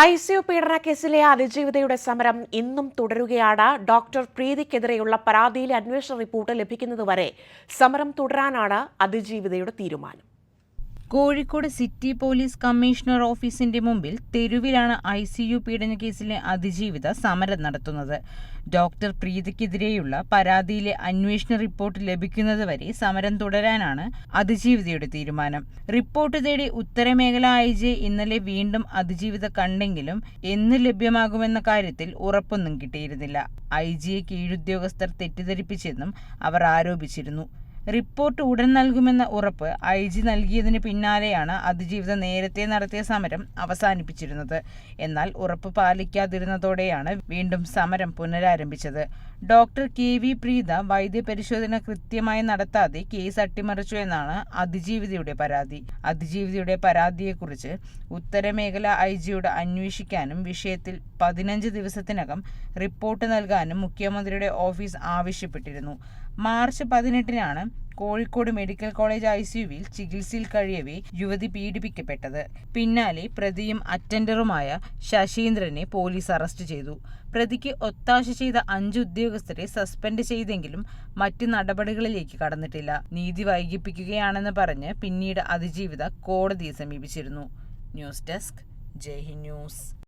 I C U പീഡന കേസിലെ അതിജീവിതയുടെ സമരം ഇന്നും തുടരുകയാണ്. ഡോക്ടർ പ്രീതിക്കെതിരെയുള്ള പരാതിയിലെ അന്വേഷണ റിപ്പോർട്ട് ലഭിക്കുന്നതുവരെ സമരം തുടരാനാണ് അതിജീവിതയുടെ തീരുമാനം. കോഴിക്കോട് സിറ്റി പോലീസ് കമ്മീഷണർ ഓഫീസിന്റെ മുമ്പിൽ തെരുവിലാണ് ഐ സി യു പീഡന കേസിലെ അതിജീവിത സമരം നടത്തുന്നത്. ഡോക്ടർ പ്രീതിക്കെതിരെയുള്ള പരാതിയിലെ അന്വേഷണ റിപ്പോർട്ട് ലഭിക്കുന്നതുവരെ സമരം തുടരാനാണ് അതിജീവിതയുടെ തീരുമാനം. റിപ്പോർട്ട് തേടി ഉത്തരമേഖല ഐ ജെ ഇന്നലെ വീണ്ടും അതിജീവിത കണ്ടെങ്കിലും എന്ന് ലഭ്യമാകുമെന്ന കാര്യത്തിൽ ഉറപ്പൊന്നും കിട്ടിയിരുന്നില്ല. ഐ ജിയെ കീഴുദ്യോഗസ്ഥർ തെറ്റിദ്ധരിപ്പിച്ചെന്നും അവർ ആരോപിച്ചിരുന്നു. റിപ്പോർട്ട് ഉടൻ നൽകുമെന്ന ഉറപ്പ് ഐ ജി നൽകിയതിന് പിന്നാലെയാണ് അതിജീവിത നേരത്തെ നടത്തിയ സമരം അവസാനിപ്പിച്ചിരുന്നത്. എന്നാൽ ഉറപ്പ് പാലിക്കാതിരുന്നതോടെയാണ് വീണ്ടും സമരം പുനരാരംഭിച്ചത്. ഡോക്ടർ കെ വി പ്രീത വൈദ്യപരിശോധന കൃത്യമായി നടത്താതെ കേസ് അട്ടിമറിച്ചു എന്നാണ് അതിജീവിതയുടെ പരാതി. അതിജീവിതയുടെ പരാതിയെക്കുറിച്ച് ഉത്തരമേഖല ഐ ജിയോട് അന്വേഷിക്കാനും വിഷയത്തിൽ പതിനഞ്ച് ദിവസത്തിനകം റിപ്പോർട്ട് നൽകാനും മുഖ്യമന്ത്രിയുടെ ഓഫീസ് ആവശ്യപ്പെട്ടിരുന്നു. മാർച്ച് പതിനെട്ടിനാണ് കോഴിക്കോട് മെഡിക്കൽ കോളേജ് ഐ സിയുവിൽ ചികിത്സയിൽ കഴിയവേ യുവതി പീഡിപ്പിക്കപ്പെട്ടത്. പിന്നാലെ പ്രതിയും അറ്റൻഡറുമായ ശശീന്ദ്രനെ പോലീസ് അറസ്റ്റ് ചെയ്തു. പ്രതിക്ക് ഒത്താശ ചെയ്ത അഞ്ച് ഉദ്യോഗസ്ഥരെ സസ്പെൻഡ് ചെയ്തെങ്കിലും മറ്റു നടപടികളിലേക്ക് കടന്നിട്ടില്ല. നീതി വൈകിപ്പിക്കുകയാണെന്ന് പറഞ്ഞ് പിന്നീട് അതിജീവിത കോടതിയെ സമീപിച്ചിരുന്നു. News desk Jai news.